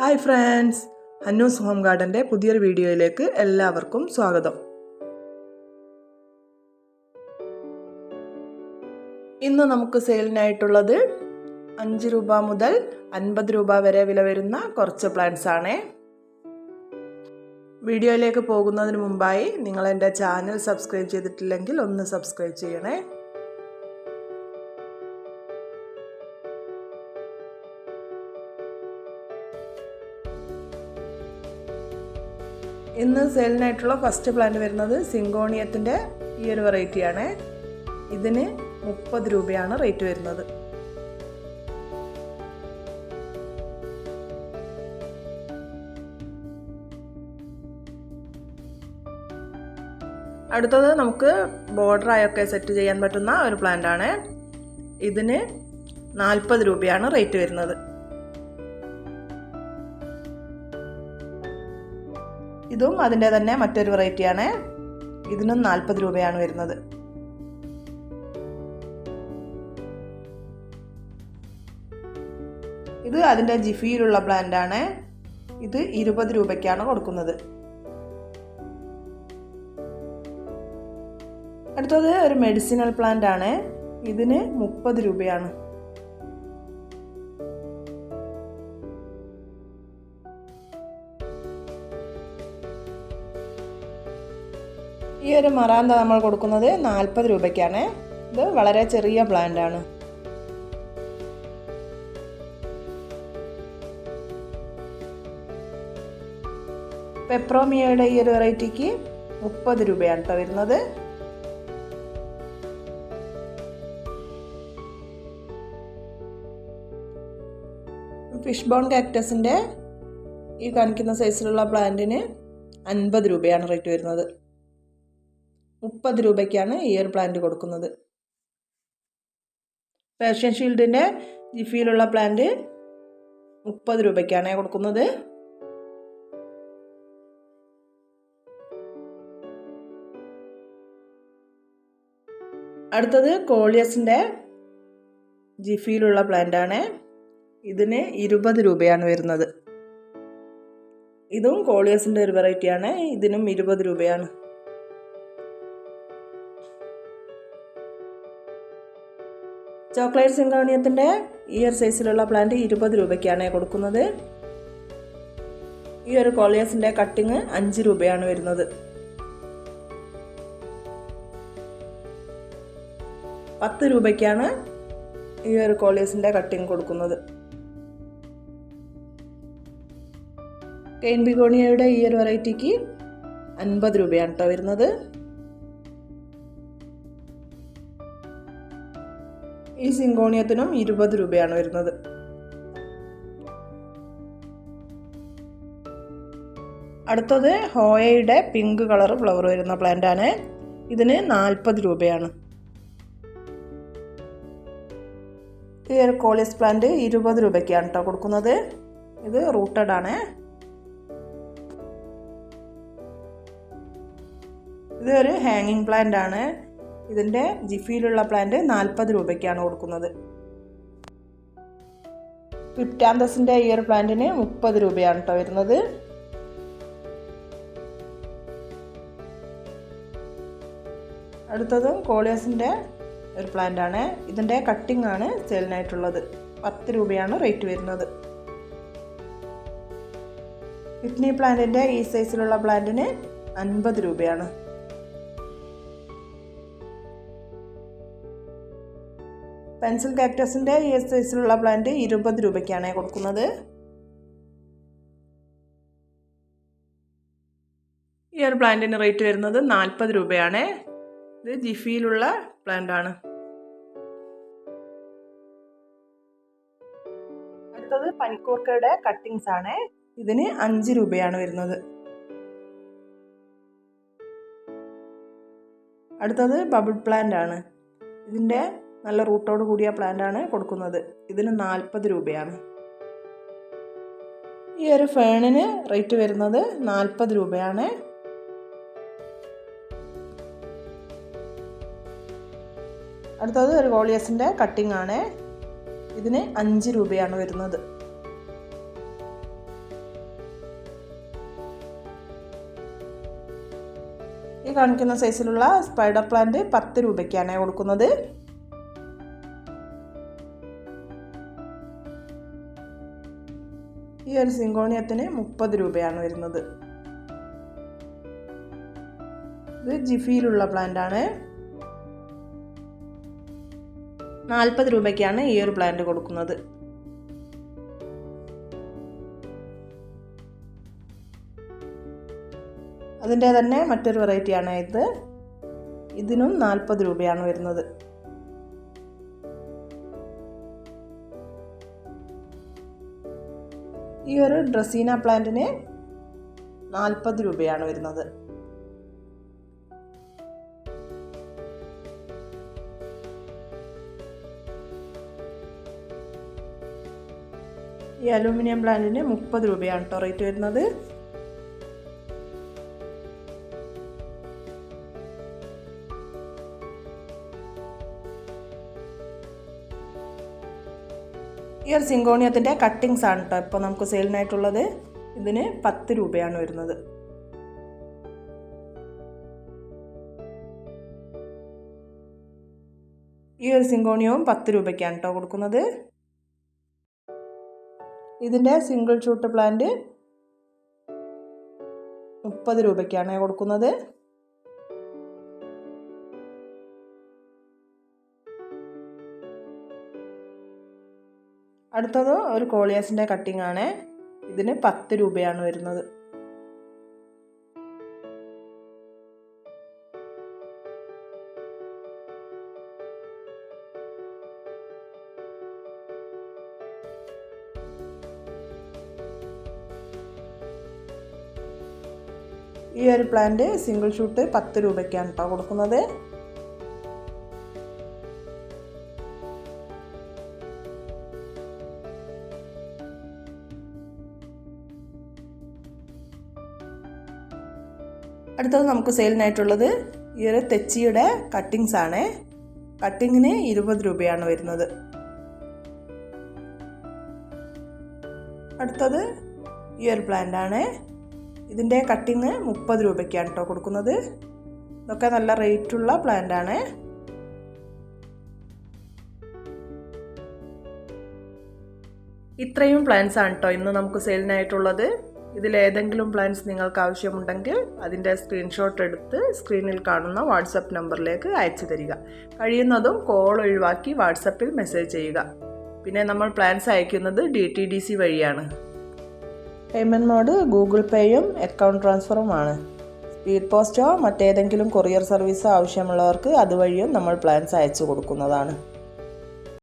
Hi friends Hannu's home ഗാർഡന്റെ പുതിയൊരു വീഡിയോയിലേക്ക് എല്ലാവർക്കും സ്വാഗതം. ഇന്ന് നമുക്ക് സെയിലിനായിട്ടുള്ളത് അഞ്ച് രൂപ മുതൽ അൻപത് രൂപ വരെ വില വരുന്ന കുറച്ച് പ്ലാന്റ്സ് ആണ്. വീഡിയോയിലേക്ക് പോകുന്നതിന് മുമ്പായി നിങ്ങൾ എന്റെ ചാനൽ സബ്സ്ക്രൈബ് ചെയ്തിട്ടില്ലെങ്കിൽ ഒന്ന് സബ്സ്ക്രൈബ് ചെയ്യണേ. ഇന്ന് സെയിലിനായിട്ടുള്ള ഫസ്റ്റ് പ്ലാന്റ് വരുന്നത് സിങ്കോണിയത്തിന്റെ ഈ ഒരു വെറൈറ്റിയാണ് ഇതിന് മുപ്പത് രൂപയാണ് റേറ്റ് വരുന്നത്. അടുത്തത് നമുക്ക് ബോർഡറായൊക്കെ സെറ്റ് ചെയ്യാൻ പറ്റുന്ന ഒരു പ്ലാന്റ് ആണ്. ഇതിന് നാൽപ്പത് രൂപയാണ് റേറ്റ് വരുന്നത്. ഇതും അതിന്റെ തന്നെ മറ്റൊരു വെറൈറ്റിയാണ്. ഇതിനും നാൽപ്പത് രൂപയാണ് വരുന്നത്. ഇത് അതിന്റെ ജിഫിയിലുള്ള ബ്രാൻഡാണ്. ഇത് ഇരുപത് രൂപയ്ക്കാണ് കൊടുക്കുന്നത്. അടുത്തത് ഒരു മെഡിസിനൽ പ്ലാന്റ് ആണ് ഇതിന് മുപ്പത് രൂപയാണ്. ഈ ഒരു മറാന്ത നമ്മൾ കൊടുക്കുന്നത് നാൽപ്പത് രൂപയ്ക്കാണ്. ഇത് വളരെ ചെറിയ പ്ലാന്റ് ആണ്. പെപ്രോമിയയുടെ ഈ ഒരു വെറൈറ്റിക്ക് മുപ്പത് രൂപയാണ് കേട്ടോ വരുന്നത്. ഫിഷ് ബോൺ കാക്ടസിന്റെ ഈ കാണിക്കുന്ന സൈസിലുള്ള പ്ലാന്റിന് അൻപത് രൂപയാണ് റേറ്റ് വരുന്നത്. മുപ്പത് രൂപയ്ക്കാണ് ഈ ഒരു പ്ലാന്റ് കൊടുക്കുന്നത്. പേർഷ്യൻ ഷീൽഡിന്റെ ജിഫിയിലുള്ള പ്ലാന്റ് മുപ്പത് രൂപയ്ക്കാണ് കൊടുക്കുന്നത്. അടുത്തത് കോളിയസിന്റെ ജിഫിയിലുള്ള പ്ലാന്റ് ആണ്. ഇതിന് ഇരുപത് രൂപയാണ് വരുന്നത്. ഇതും കോളിയസിന്റെ ഒരു വെറൈറ്റിയാണ് ഇതിനും ഇരുപത് രൂപയാണ്. ചോക്ലേറ്റ് സിങ്കോണിയത്തിന്റെ ഇയർ സൈസിലുള്ള പ്ലാന്റ് ഇരുപത് രൂപയ്ക്കാണ് കൊടുക്കുന്നത്. ഈ ഒരു കോളിയസിന്റെ കട്ടിങ് അഞ്ച് രൂപയാണ് വരുന്നത്. പത്ത് രൂപയ്ക്കാണ് ഈ ഒരു കോളിയസിന്റെ കട്ടിങ് കൊടുക്കുന്നത്. കെയിൻ ബിഗോണിയയുടെ ഈ ഒരു വെറൈറ്റിക്ക് അൻപത് രൂപയാണ് കേട്ടോ വരുന്നത്. ഈ സിങ്കോണിയത്തിനും ഇരുപത് രൂപയാണ് വരുന്നത്. അടുത്തത് ഹോയയുടെ പിങ്ക് കളർ ഫ്ലവർ വരുന്ന പ്ലാന്റ് ആണ് ഇതിന് നാൽപ്പത് രൂപയാണ്. ഈ ഒരു കോളിസ് പ്ലാന്റ് ഇരുപത് രൂപയ്ക്കാണ് കേട്ടോ കൊടുക്കുന്നത്. ഇത് റൂട്ടഡ് ആണ്. ഇത് ഒരു ഹാങ്ങിങ് പ്ലാന്റ് ആണ്. ഇതിന്റെ ജിഫിയിലുള്ള പ്ലാന്റ് നാൽപ്പത് രൂപയ്ക്കാണ് കൊടുക്കുന്നത്. ക്രിപ്റ്റാന്തസിന്റെ ഇയർ പ്ലാന്റിന് മുപ്പത് രൂപയാണ് കേട്ടോ വരുന്നത്. അടുത്തതും കോളിയസിന്റെ ഒരു പ്ലാന്റ് ആണ്. ഇതിന്റെ കട്ടിംഗ് ആണ് സെയിലിനായിട്ടുള്ളത് പത്ത് രൂപയാണ് റേറ്റ് വരുന്നത്. കിഡ്നി പ്ലാന്റിന്റെ ഈ സൈസിലുള്ള പ്ലാന്റിന് അൻപത് രൂപയാണ്. പെൻസിൽ കാക്ടസിന്റെ ഈ സൈസിലുള്ള പ്ലാന്റ് ഇരുപത് രൂപയ്ക്കാണ് കൊടുക്കുന്നത്. ഈ ഒരു പ്ലാന്റിന് റേറ്റ് വരുന്നത് നാൽപ്പത് രൂപയാണ്. ഇത് ജിഫിയിലുള്ള പ്ലാന്റാണ്. അടുത്തത് പനിക്കൂർക്കയുടെ കട്ടിങ്സ് ആണ്. ഇതിന് അഞ്ച് രൂപയാണ് വരുന്നത്. അടുത്തത് ബബിൾ പ്ലാന്റ് ആണ് ഇതിന്റെ നല്ല റൂട്ടോട് കൂടിയ പ്ലാന്റാണ് കൊടുക്കുന്നത്. ഇതിന് നാൽപ്പത് രൂപയാണ്. ഈ ഒരു ഫേണിന് റേറ്റ് വരുന്നത് നാൽപ്പത് രൂപയാണ്. അടുത്തത് ഒരു വോളിയസിന്റെ കട്ടിംഗ് ആണ്. ഇതിന് അഞ്ച് രൂപയാണ് വരുന്നത്. ഈ കാണിക്കുന്ന സൈസിലുള്ള സ്പൈഡർ പ്ലാന്റ് പത്ത് രൂപയ്ക്കാണ് കൊടുക്കുന്നത്. ഈ ഒരു സിങ്കോണിയത്തിന് മുപ്പത് രൂപയാണ് വരുന്നത്. ഇത് ജിഫിയിലുള്ള ആണ്. നാൽപ്പത് രൂപയ്ക്കാണ് ഈ ഒരു പ്ലാന്റ് കൊടുക്കുന്നത്. അതിന്റെ തന്നെ മറ്റൊരു വെറൈറ്റിയാണ് ഇത്. ഇതിനും നാൽപ്പത് രൂപയാണ് വരുന്നത്. ഈ ഒരു ഡ്രസീന പ്ലാന്റിന് നാൽപ്പത് രൂപയാണ് വരുന്നത്. ഈ അലൂമിനിയം പ്ലാന്റിന് മുപ്പത് രൂപയാണ് കേട്ടോ റേറ്റ് വരുന്നത്. ഈ ഒരു സിങ്കോണിയത്തിന്റെ കട്ടിങ്സ് ആണ് കേട്ടോ ഇപ്പോൾ നമുക്ക് സെയിലിനായിട്ടുള്ളത് ഇതിന് പത്ത് രൂപയാണ് വരുന്നത്. ഈ ഒരു സിങ്കോണിയവും പത്ത് രൂപയ്ക്കാണ് കേട്ടോ കൊടുക്കുന്നത്. ഇതിന്റെ സിംഗിൾ ഷൂട്ട് പ്ലാന്റ് മുപ്പത് രൂപയ്ക്കാണ് കൊടുക്കുന്നത്. അടുത്തത് ഒരു കോളിയാസിന്റെ കട്ടിംഗ് ആണ്. ഇതിന് പത്ത് രൂപയാണ് വരുന്നത്. ഈ ഒരു പ്ലാന്റ് സിംഗിൾ ഷൂട്ട് പത്ത് രൂപയ്ക്കാണ് കേട്ടോ കൊടുക്കുന്നത്. അടുത്തത് നമുക്ക് സെയിലിനായിട്ടുള്ളത് ഈ ഒരു തെച്ചിയുടെ കട്ടിങ്സ് ആണ്. കട്ടിങ്ങിന് ഇരുപത് രൂപയാണ് വരുന്നത്. അടുത്തത് ഈ ഒരു പ്ലാന്റ് ആണ്. ഇതിന്റെ കട്ടിങ് മുപ്പത് രൂപയ്ക്കാണ് കേട്ടോ കൊടുക്കുന്നത്. ഇതൊക്കെ നല്ല റേറ്റുള്ള പ്ലാന്റ് ആണ്. ഇത്രയും പ്ലാന്റ്സ് ആണ് കേട്ടോ ഇന്ന് നമുക്ക് സെയിലിനായിട്ടുള്ളത്. ഇതിലേതെങ്കിലും പ്ലാൻസ് നിങ്ങൾക്ക് ആവശ്യമുണ്ടെങ്കിൽ അതിന്റെ സ്ക്രീൻഷോട്ട് എടുത്ത് സ്ക്രീനിൽ കാണുന്ന വാട്സപ്പ് നമ്പറിലേക്ക് അയച്ചു തരിക. കഴിയുന്നതും കോൾ ഒഴിവാക്കി വാട്സപ്പിൽ മെസ്സേജ് ചെയ്യുക. പിന്നെ നമ്മൾ പ്ലാൻസ് അയക്കുന്നത് ഡി ടി ഡി സി വഴിയാണ്. പേയ്മെന്റ് മോഡ് ഗൂഗിൾ പേയും അക്കൗണ്ട് ട്രാൻസ്ഫറുമാണ് സ്പീഡ് പോസ്റ്റോ മറ്റേതെങ്കിലും കൊറിയർ സർവീസോ ആവശ്യമുള്ളവർക്ക് അതുവഴിയും നമ്മൾ പ്ലാൻസ് അയച്ചു കൊടുക്കുന്നതാണ്.